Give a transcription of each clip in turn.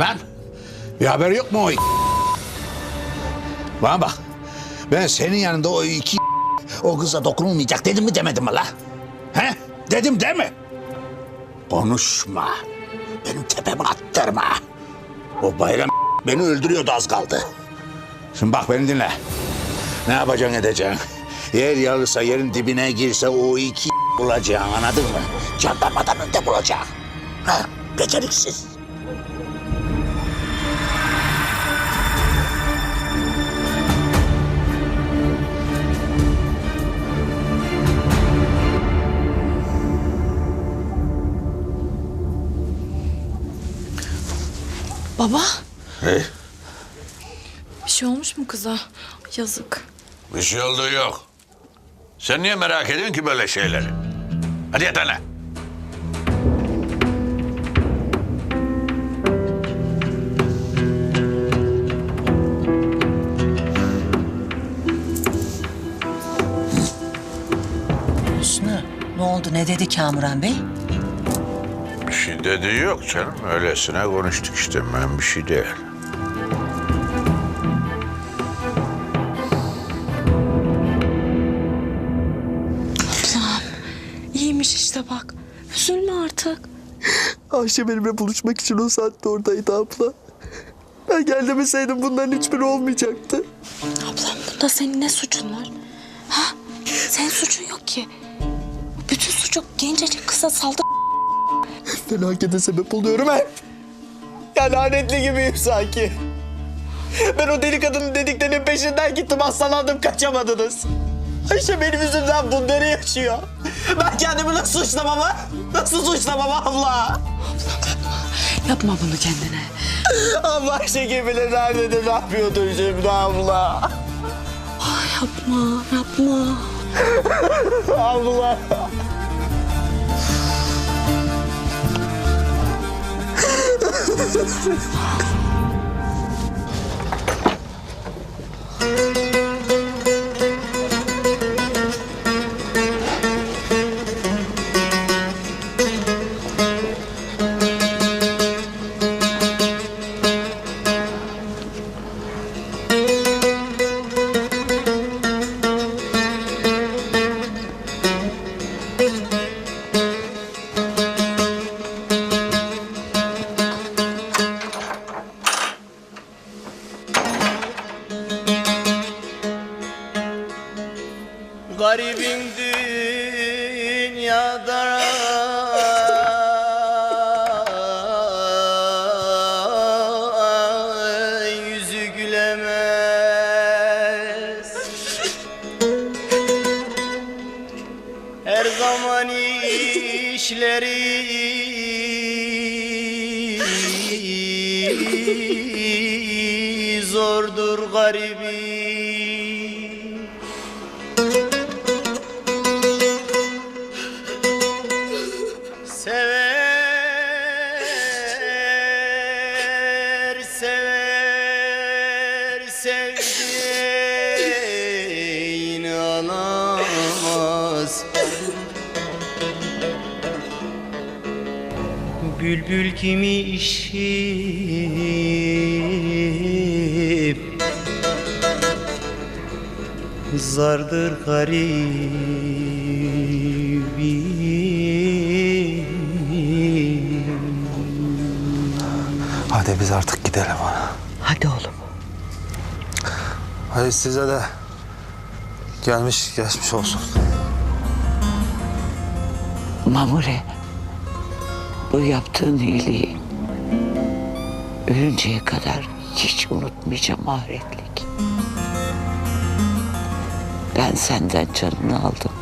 Lan bir haber yok mu o Bana bak. Ben senin yanında o iki o kıza dokunulmayacak dedim mi demedim mi la? He? Dedim değil mi? Konuşma. Benim tepemi attırma. O bayram beni öldürüyordu az kaldı. Şimdi bak beni dinle. Ne yapacaksın edeceksin? Yer yarılsa yerin dibine girse o iki bulacaksın anladın mı? Jandarmadan önde bulacaksın. Ha, beceriksiz. Baba Hey, bir şey olmuş mu kıza? Yazık. Bir şey olduğu yok. Sen niye merak ediyorsun ki böyle şeyleri? Hadi yat ana. Hüsnü, ne oldu? Ne dedi Kamuran Bey? Bir şey dediği yok canım. Öylesine konuştuk işte. Ben bir şey değil. İyiymiş işte bak. Üzülme artık. Ayşe benimle buluşmak için o saatte oradaydı abla. Ben gel demeseydim bunların hiçbiri olmayacaktı. Ablam bunda senin ne suçun var? Ha? Senin suçun yok ki. Bütün suçu gencecik kıza saldı. Felakete sebep oluyorum hep. Ya lanetli gibiyim sanki. Ben o deli kadının dediklerinin peşinden gittim hastalandım kaçamadınız. Ayşe benim yüzümden bunları yaşıyor. Ben kendimi nasıl suçlamam ha? Nasıl suçlamam abla? Yapma bunu kendine. Abla Ayşe gemileri nerededir ne yapıyordur şimdi abla? Yapma, yapma. Abla. just, just. Garibim dünyada yüzü gülemez. Her zaman işleri zordur garibim Bülbül kimi işip Zardır garibim Hadi biz artık gidelim ana. Hadi oğlum. Hadi size de gelmiş geçmiş olsun. Mamure, bu yaptığın iyiliği ölünceye kadar hiç unutmayacağım ahretlik. Ben senden canını aldım.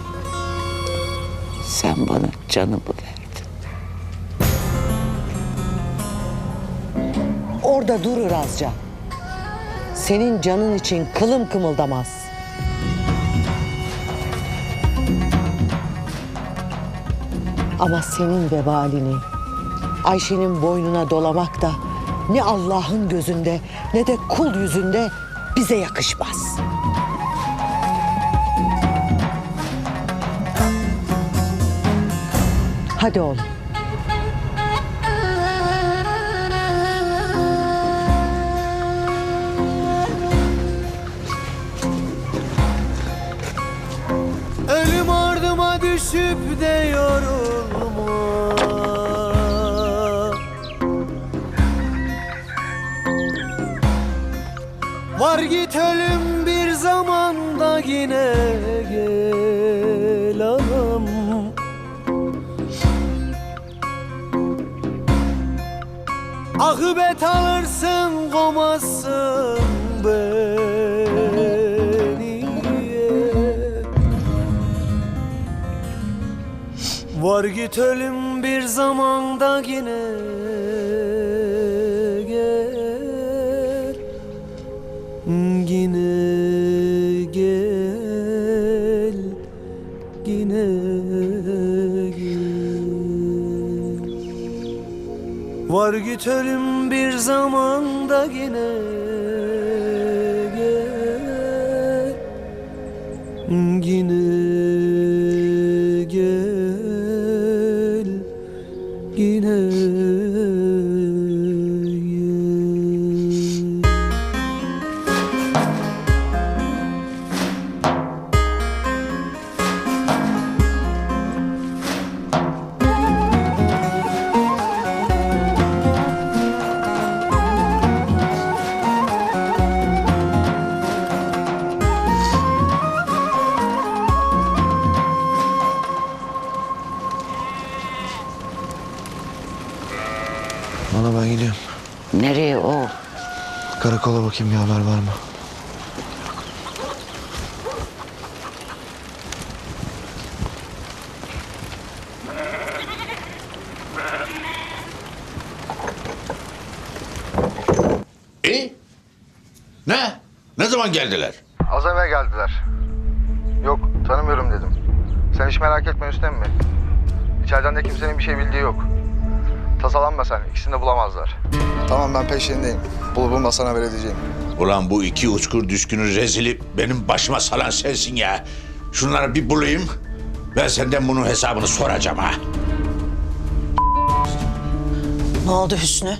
Sen bana canımı verdin. Orada dur Irazca. Senin canın için kılım kımıldamaz. Ama senin vebalini Ayşe'nin boynuna dolamak da ne Allah'ın gözünde ne de kul yüzünde bize yakışmaz. Hadi oğlum. Ölüm ardıma düşüp de yorulmuş Var git ölüm bir zamanda yine gel anam. Akıbet alırsın komazsın beni. Var git ölüm bir zamanda yine Yine gel Yine gel. Var git ölüm bir zamanda yine gel Yine Ana ben gidiyorum. Nereye o? Karakola bakayım bir haber var mı? İyi. Ne? Ne zaman geldiler? Az evvel geldiler. Yok tanımıyorum dedim. Sen hiç merak etme Üstem mi? İçeriden de kimsenin bir şey bildiği yok. Tasalanma sen ikisini de bulamazlar. Tamam ben peşindeyim. Bulup bulmasan haber edeceğim. Ulan bu iki uçkur düşkünü rezili benim başıma salan sensin ya. Şunları bir bulayım. Ben senden bunun hesabını soracağım ha. Ne oldu Hüsnü?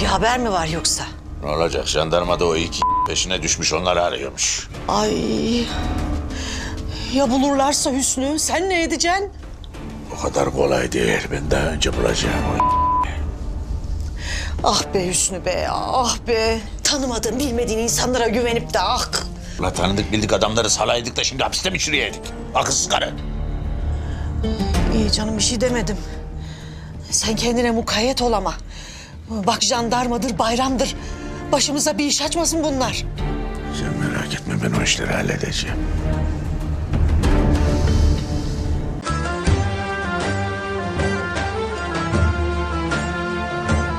Bir haber mi var yoksa? Ne olacak? Jandarma da o iki peşine düşmüş onları arıyormuş. Ay. Ya bulurlarsa Hüsnü sen ne edeceksin? O kadar kolay değil. Ben daha önce bulacağım o Ah be Hüsnü be ah be. Tanımadığın bilmediğin insanlara güvenip de ah. Ulan tanıdık bildik adamları salaydık da şimdi hapiste mi çürüyeydik? Akılsız karı. İyi canım bir şey demedim. Sen kendine mukayyet ol ama. Bak jandarmadır bayramdır. Başımıza bir iş açmasın bunlar. Sen merak etme ben o işleri halledeceğim.